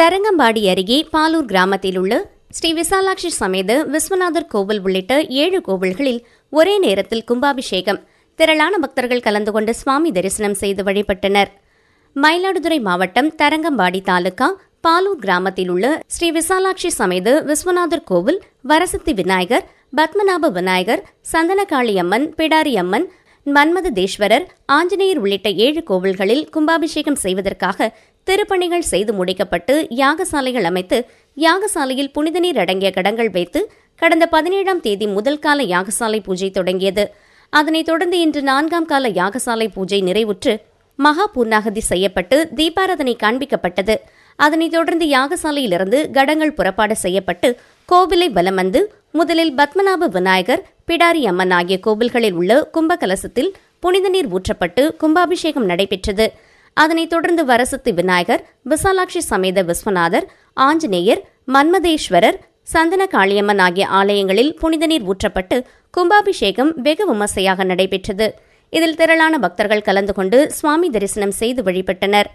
தரங்கம்பாடி அருகே பாலூர் கிராமத்தில் உள்ள ஸ்ரீ விசாலாட்சி சமேத விஸ்வநாதர் கோவில் உள்ளிட்ட ஏழு கோவில்களில் ஒரே நேரத்தில் கும்பாபிஷேகம். திரளான பக்தர்கள் கலந்து கொண்டு சுவாமி தரிசனம் செய்து வழிபட்டனர். மயிலாடுதுறை மாவட்டம் தரங்கம்பாடி தாலுகா பாலூர் கிராமத்தில் உள்ள ஸ்ரீ விசாலாட்சி சமேத விஸ்வநாதர் கோவில் வரசக்தி விநாயகர் பத்மநாப விநாயகர் சந்தனகாளி அம்மன் பிடாரி அம்மன் மன்மத தேஸ்வரர் ஆஞ்சநேயர் உள்ளிட்ட ஏழு கோவில்களில் கும்பாபிஷேகம் செய்வதற்காக திருப்பணிகள் செய்து முடிக்கப்பட்டு யாகசாலைகள் அமைத்து யாகசாலையில் புனித நீர் அடங்கிய கடங்கள் வைத்து கடந்த பதினேழாம் தேதி முதல் கால யாகசாலை பூஜை தொடங்கியது. அதனைத் தொடர்ந்து இன்று நான்காம் கால யாகசாலை பூஜை நிறைவுற்று மகா பூர்ணாகதி செய்யப்பட்டு தீபாராதனை காண்பிக்கப்பட்டது. அதனைத் தொடர்ந்து யாகசாலையிலிருந்து கடங்கள் புறப்பாடு செய்யப்பட்டு கோவிலை வலம் வந்து முதலில் பத்மநாப விநாயகர் பிடாரி அம்மன் ஆகிய கோவில்களில் உள்ள கும்பகலசத்தில் புனித நீர் ஊற்றப்பட்டு கும்பாபிஷேகம் நடைபெற்றது. அதனைத் தொடர்ந்து வரசத்து விநாயகர் விசாலாட்சி சமேத விஸ்வநாதர் ஆஞ்சநேயர் மன்மதேஸ்வரர் சந்தன காளியம்மன் ஆகிய ஆலயங்களில் புனித நீர் ஊற்றப்பட்டு கும்பாபிஷேகம் வெகு விமர்சையாக நடைபெற்றது. இதில் திரளான பக்தர்கள் கலந்து கொண்டு சுவாமி தரிசனம் செய்து வழிபட்டனர்.